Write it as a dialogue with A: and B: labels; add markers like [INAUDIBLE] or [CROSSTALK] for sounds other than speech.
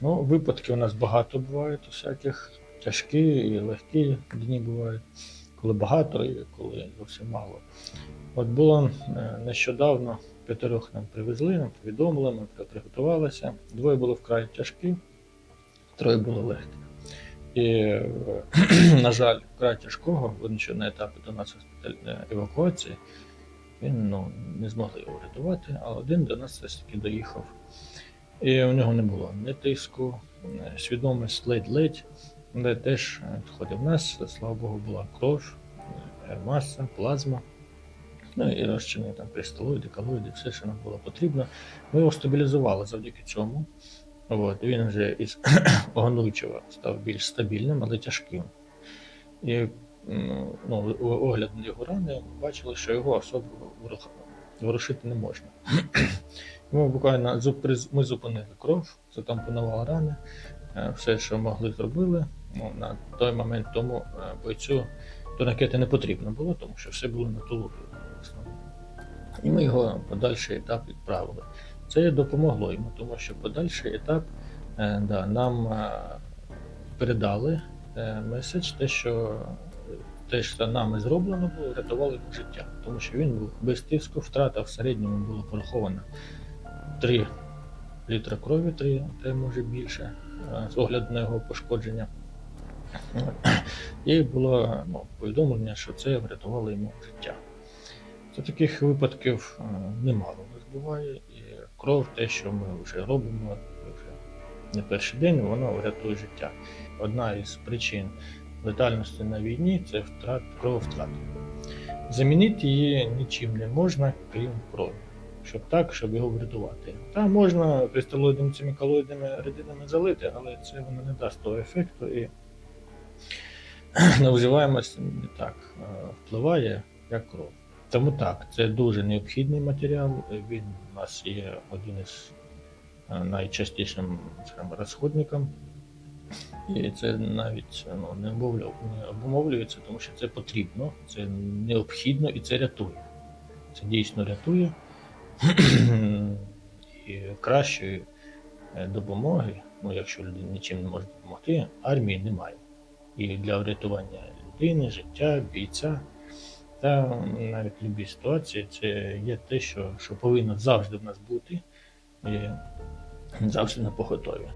A: Ну, випадків у нас багато буває, всяких тяжкі і легкі дні бувають, коли багато і коли зовсім мало. От було е, нещодавно п'ятерох нам привезли, нам повідомили, ми приготувалися. Двоє було вкрай тяжкі, троє було легкі. І, е, [CLEARS THROAT] на жаль, вкрай тяжкого, ще на етапі до нас е, евакуації, він ну, не змогли його врятувати, а один до нас все ж таки доїхав. І у нього не було ні тиску, свідомість ледь-ледь, але теж е, входив нас, слава Богу, була кров, е, маса, плазма. Ну і розчини там кристалоїди, калоїди, все, що нам було потрібно. Ми його стабілізували завдяки цьому. От, він вже із [CLEARS THROAT] огонуючого став більш стабільним, але тяжким. І ну, огляд на його рани бачили, що його особо ворух- ворушити не можна. [CLEARS THROAT] Ми буквально ми зупинили кров, затампонували рани, е, все, що могли, зробили. Ну, на той момент тому е, бойцю турникети не потрібно було, тому що все було на основному. І ми його подальший етап відправили. Це допомогло йому, тому що подальший етап е, да, нам передали меседж, те, що те, що нами зроблено було, рятувало йому життя. Тому що він був без тиску, втрата в середньому було пораховано 3 літра крові, 3, та може більше, е, з огляду на його пошкодження. І було ну, повідомлення, що це врятувало йому життя. Це таких випадків е, немало у нас буває, і кров, те, що ми вже робимо вже не перший день, воно врятує життя. Одна із причин летальності на війні це втрат, крововтрат. Замінити її нічим не можна, крім крові. Щоб так, щоб його врятувати. Та можна кристалоїдними цими колоїдними рідинами залити, але це воно не дасть того ефекту і [CLEARS THROAT] на не так е, впливає, як кров. Тому так, це дуже необхідний матеріал. Він у нас є один із е, найчастішим скажімо, розходником. І це навіть ну, не обумовлюється, тому що це потрібно, це необхідно і це рятує. Це дійсно рятує. І кращої е, допомоги, ну якщо людина нічим не може допомогти, армії немає. І для врятування людини, життя, бійця та навіть любі ситуації це є те, що, що повинно завжди в нас бути і завжди на поготові.